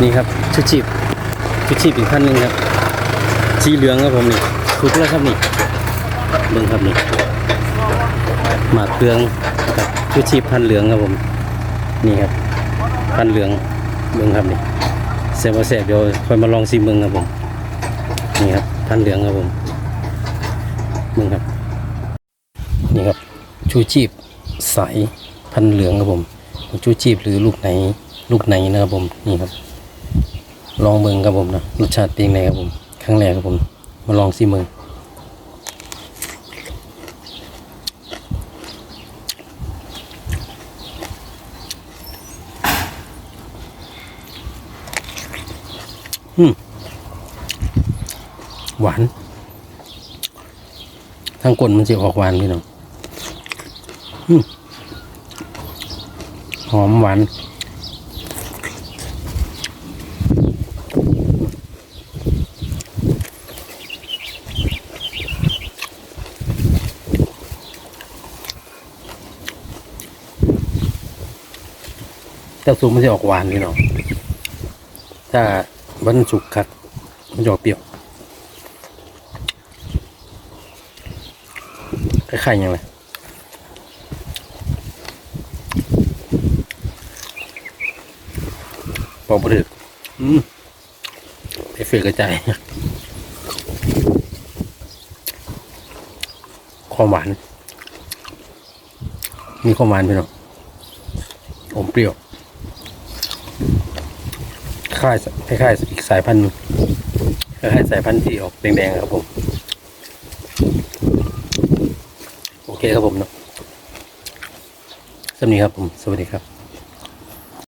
นี่ครับชุดชีพชุดชีพอีกพันหนึ่งครับสีเหลืองครับผมนี่ถูกแล้วครับนี่เบิ่งครับนี่หมากเหลืองกับชุดชีพพันเหลืองครับผมนี่ครับพันเหลืองเบิ่งครับนี่แซ่บบ่แซ่บเดี๋ยวค่อยมาลองซิมเบิ่งครับผมนี่ครับพันเหลืองครับผมเบิ่งครับนี่ครับชูชีพใสพันเหลืองครับผมชูชีพหรือลูกไหนลูกไหนนะครับผมนี่ครับ ลองเบิ่งครับผมนะรสชาติเป็นยังไงครับผมครั้งแรกครับผม มาลองซิเมืองอืมหวานทางกลนมันจะออกหวานพี่น้องหอมหวาน แต่สูงมันจะออกหวานพี่น้องถ้าวันสุกครับมันจะออกเปรี้ยวคล้ายๆยังไงปอกบดึกอืมไปเฟือกระจายความหวาน มีความหวานพี่น้องอมเปรี้ยว คล้ายคล้ายอีกสายพันธุ์หนึ่งคล้ายสายพันธุ์ที่ออกแดงๆครับผม โอเคครับผมเนาะสวัสดีครับผม สวัสดีครับ